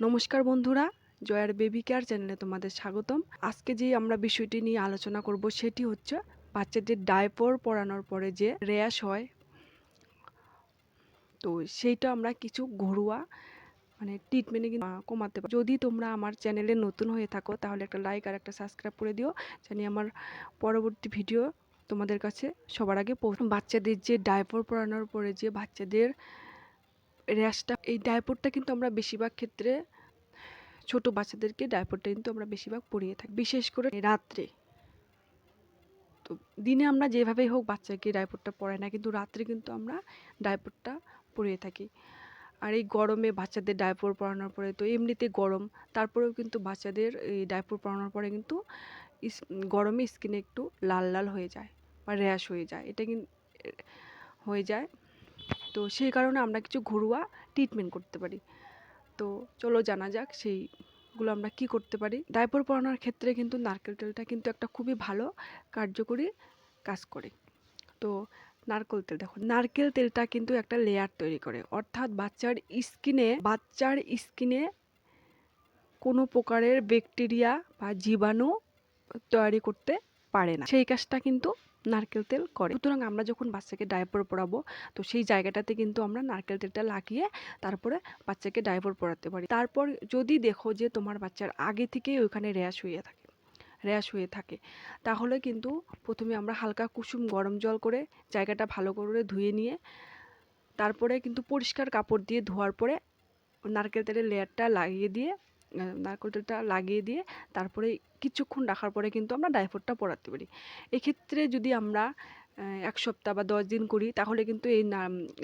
নমস্কার বন্ধুরা, জয়ার বেবি কেয়ার চ্যানেলে তোমাদের স্বাগতম। আজকে যে আমরা বিষয়টি নিয়ে আলোচনা করব সেটি হচ্ছে বাচ্চাদের ডায়পর পরানোর পরে যে র্যাশ হয়, তো সেইটা আমরা কিছু ঘরোয়া মানে ট্রিটমেন্টে কমাতে পারি। যদি তোমরা আমার চ্যানেলে নতুন হয়ে থাকো, তাহলে একটা লাইক আর একটা সাবস্ক্রাইব করে দিও, জানি আমার পরবর্তী ভিডিও তোমাদের কাছে সবার আগে পৌঁছ বাচ্চাদের যে ডায়পর পরানোর পরে যে বাচ্চাদের র্যাশটা এই ডায়পরটা কিন্তু আমরা বেশিরভাগ ক্ষেত্রে ছোট বাচ্চাদেরকে ডায়পরটা কিন্তু আমরা বেশিরভাগ পরিয়ে থাকি, বিশেষ করে রাত্রে। তো দিনে আমরা যেভাবেই হোক বাচ্চাকে ডায়পরটা পরাই না, কিন্তু রাত্রে কিন্তু আমরা ডায়পরটা পরিয়ে থাকি। আর এই গরমে বাচ্চাদের ডায়পর পরানোর পরে তো এমনিতে গরম, তারপরেও কিন্তু বাচ্চাদের এই ডায়পর পরানোর পরে কিন্তু গরমে স্কিনে একটু লাল লাল হয়ে যায় বা র্যাশ হয়ে যায়। এটা কিন্তু হয়ে যায়। তো সেই কারণে আমরা কিছু ঘরোয়া ট্রিটমেন্ট করতে পারি। তো চলো জানা যাক সেইগুলো আমরা কি করতে পারি। ডাইপার পরানোর ক্ষেত্রে কিন্তু নারকেল তেলটা কিন্তু একটা খুবই ভালো কার্যকরী কাজ করে। তো নারকেল তেল, দেখো, নারকেল তেলটা কিন্তু একটা লেয়ার তৈরি করে। অর্থাৎ বাচ্চার স্কিনে বাচ্চার স্কিনে কোনো প্রকারের ব্যাকটেরিয়া বা জীবাণু তৈরি করতে পারে না। সেই কাজটা কিন্তু নারকেল তেল করে। সুতরাং আমরা যখন বাচ্চাকে ডায়পার পরাবো, তো সেই জায়গাটাতে কিন্তু আমরা নারকেল তেলটা লাগিয়ে তারপরে বাচ্চাকে ডায়পার পরাতে পারি। তারপর যদি দেখো যে তোমার বাচ্চার আগে থেকেই ওইখানে র্যাশ হয়ে থাকে, র্যাশ হয়ে থাকে, তাহলে কিন্তু প্রথমে আমরা হালকা কুসুম গরম জল করে জায়গাটা ভালো করে ধুয়ে নিয়ে, তারপরে কিন্তু পরিষ্কার কাপড় দিয়ে ধোয়ার পরে নারকেল তেলের লেয়ারটা লাগিয়ে দিয়ে আহ, নারকেল তেলটা লাগিয়ে দিয়ে তারপরে কিছুক্ষণ রাখার পরে কিন্তু আমরা ডাইফোরটা পরাতে পারি। এক্ষেত্রে যদি আমরা এক সপ্তাহ বা দশ দিন করি তাহলে কিন্তু এই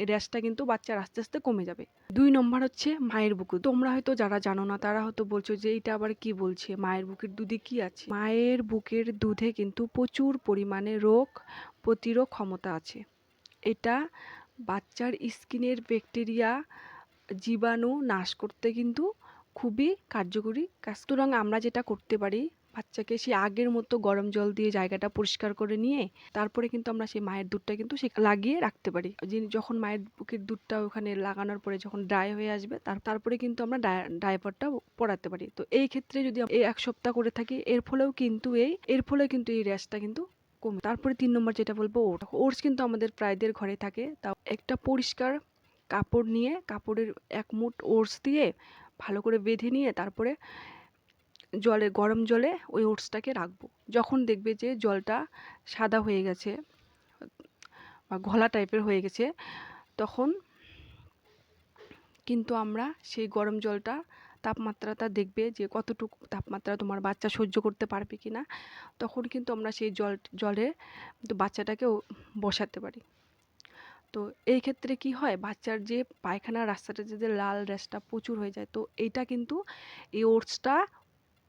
র্যাশটা কিন্তু বাচ্চার আস্তে আস্তে কমে যাবে। দুই নম্বর হচ্ছে মায়ের বুকু তোমরা হয়তো যারা জানো না তারা হয়তো বলছো যে এটা আবার কি বলছে? মায়ের বুকের দুধে কি আছে? মায়ের বুকের দুধে কিন্তু প্রচুর পরিমাণে রোগ প্রতিরোধ ক্ষমতা আছে। এটা বাচ্চার স্কিনের ব্যাকটেরিয়া জীবাণু নাশ করতে কিন্তু খুবই কার্যকরী। কাজ সুতরাং আমরা যেটা করতে পারি, বাচ্চাকে সে আগের মতো গরম জল দিয়ে জায়গাটা পরিষ্কার করে নিয়ে, তারপরে কিন্তু আমরা সেই মায়ের দুধটা কিন্তু সে লাগিয়ে রাখতে পারি। যখন মায়ের বুকের দুধটা ওখানে লাগানোর পরে যখন ড্রাই হয়ে আসবে, তার, তারপরে কিন্তু আমরা ডায়পারটা পড়াতে পারি। তো এই ক্ষেত্রে যদি এই এক সপ্তাহ করে থাকি, এর ফলেও কিন্তু এই, এর ফলে কিন্তু এই র্যাশটা কিন্তু কমে। তারপরে তিন নম্বর যেটা বলব, ওটস। ওটস কিন্তু আমাদের প্রায়দের ঘরে থাকে। তাও একটা পরিষ্কার কাপড় নিয়ে, কাপড়ের এক মুঠ ওটস দিয়ে ভালো করে বেঁধে নিয়ে তারপরে জলে, গরম জলে ওই ওটসটাকে রাখব। যখন দেখবে যে জলটা সাদা হয়ে গেছে বা ঘোলা টাইপের হয়ে গেছে, তখন কিন্তু আমরা সেই গরম জলটা, তাপমাত্রাটা দেখবে যে কতটুকু তাপমাত্রা তোমার বাচ্চা সহ্য করতে পারবে কি না তখন কিন্তু আমরা সেই জল, জলে বাচ্চাটাকে বসাতে পারি। তো এই ক্ষেত্রে কি হয়? বাচ্চার যে পায়খানার রাস্তাটা, যে লাল র্যাশটা প্রচুর হয়ে যায়, তো এইটা কিন্তু এই ওটসটা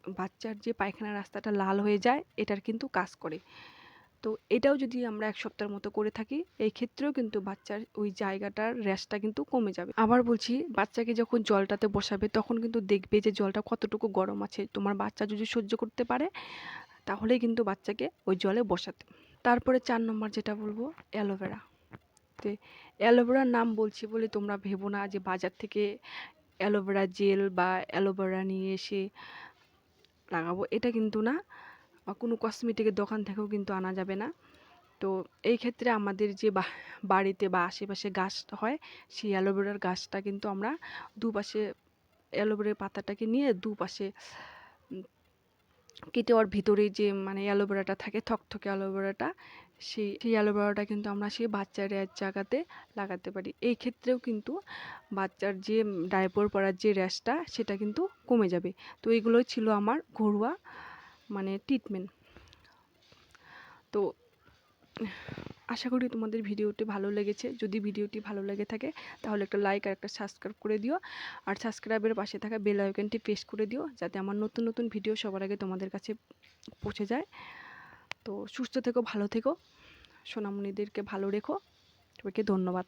বাচ্চার যে পায়খানার রাস্তাটা লাল হয়ে যায়, এটার কিন্তু কাজ করে। তো এটাও যদি আমরা এক সপ্তাহের মতো করে থাকি, এই ক্ষেত্রেও কিন্তু বাচ্চার ওই জায়গাটার র্যাশটা কিন্তু কমে যাবে। আবার বলছি, বাচ্চাকে যখন জলটাতে বসাবে, তখন কিন্তু দেখবে যে জলটা কতটুকু গরম আছে। তোমার বাচ্চা যদি সহ্য করতে পারে, তাহলেই কিন্তু বাচ্চাকে ওই জলে বসাতে। তারপরে চার নম্বর যেটা বলব, অ্যালোভেরা। তো অ্যালোভেরার নাম বলছি বলে তোমরা ভেবো না যে বাজার থেকে অ্যালোভেরা জেল বা অ্যালোভেরা নিয়ে এসে লাগাবো, এটা কিন্তু না। কোনো কসমেটিকের দোকান থেকেও কিন্তু আনা যাবে না। তো এই ক্ষেত্রে আমাদের যে বাড়িতে বা আশেপাশে গাছ হয়, সেই অ্যালোভেরার গাছটা কিন্তু আমরা দুপাশে অ্যালোভেরার পাতাটাকে নিয়ে দুপাশে কেটে ওর ভিতরে যে মানে অ্যালোভেরাটা থাকে, থকথকে অ্যালোভেরাটা, সেই সেই অ্যালোভেরাটা কিন্তু আমরা সেই বাচ্চার জায়গাতে লাগাতে পারি। এই ক্ষেত্রেও কিন্তু বাচ্চার যে ডায়পর পরার যে র্যাশটা সেটা কিন্তু কমে যাবে। তো এগুলোই ছিল আমার ঘরোয়া মানে ট্রিটমেন্ট তো আশা করি তোমাদের ভিডিওটি ভালো লেগেছে। যদি ভিডিওটি ভালো লেগে থাকে, তাহলে একটা লাইক আর একটা সাবস্ক্রাইব করে দিও। আর সাবস্ক্রাইবের পাশে থাকা বেল আইকনটি প্রেস করে দিও, যাতে আমার নতুন নতুন ভিডিও সবার আগে তোমাদের কাছে পৌঁছে যায়। তো সুস্থ থেকো, ভালো থেকো। সোনামণিদেরকে ভালো রেখো। সবাইকে ধন্যবাদ।